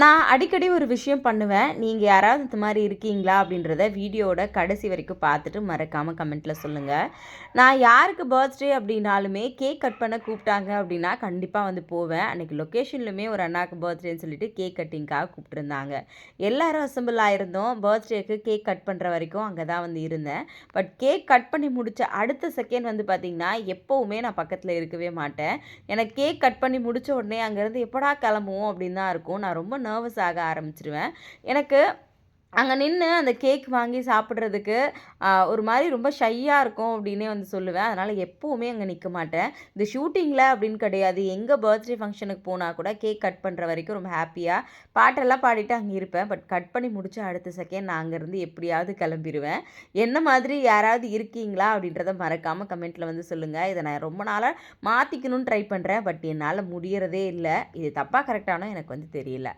நான் அடிக்கடி ஒரு விஷயம் பண்ணுவேன். நீங்கள் யாராவது இந்த மாதிரி இருக்கீங்களா அப்படின்றத வீடியோவோட கடைசி வரைக்கும் பார்த்துட்டு மறக்காமல் கமெண்ட்டில் சொல்லுங்கள் நான் யாருக்கு பர்த்டே அப்படின்னாலுமே கேக் கட் பண்ண கூப்பிட்டாங்க அப்படின்னா கண்டிப்பாக வந்து போவேன். அன்றைக்கி லொக்கேஷன்லையுமே ஒரு அண்ணாக்கு பர்த்டேன்னு சொல்லிட்டு கேக் கட்டிங்காக கூப்பிட்டுருந்தாங்க. எல்லாரும் அசம்பிள் ஆயிருந்தோம். பர்த்டேக்கு கேக் கட் பண்ணுற வரைக்கும் அங்கே தான் வந்து இருந்தேன். பட் கேக் கட் பண்ணி முடித்த அடுத்த செகண்ட் வந்து பார்த்திங்கன்னா எப்போவுமே நான் பக்கத்தில் இருக்கவே மாட்டேன். எனக்கு கேக் கட் பண்ணி முடித்த உடனே அங்கேருந்து எப்படா கிளம்புவோம் அப்படின்னு தான் இருக்கும். நான் ரொம்ப நர்வஸ் ஆக ஆரம்பிச்சிருவேன். எனக்கு அங்கே நின்று அந்த கேக் வாங்கி சாப்பிட்றதுக்கு ஒரு மாதிரி ரொம்ப ஷையாக இருக்கும் அப்படின்னே வந்து சொல்லுவேன். அதனால் எப்போவுமே அங்கே நிற்க மாட்டேன். இந்த ஷூட்டிங்கில் அப்படின்னு கிடையாது. எங்கே பர்த்டே ஃபங்க்ஷனுக்கு போனால் கூட கேக் கட் பண்ணுற வரைக்கும் ரொம்ப ஹாப்பியாக பாட்டெல்லாம் பாடிட்டு அங்கே இருப்பேன். பட் கட் பண்ணி முடிச்ச அடுத்த செகண்ட் நான் அங்கேருந்து எப்படியாவது கிளம்பிடுவேன் என்ன மாதிரி யாராவது இருக்கீங்களா அப்படின்றத மறக்காமல் கமெண்ட்டில் வந்து சொல்லுங்கள் இதை நான் ரொம்ப நாளாக மாற்றிக்கணும்னு ட்ரை பண்ணுறேன் பட் என்னால் முடியறதே இல்லை. இது தப்பாக கரெக்டானோ எனக்கு வந்து தெரியல.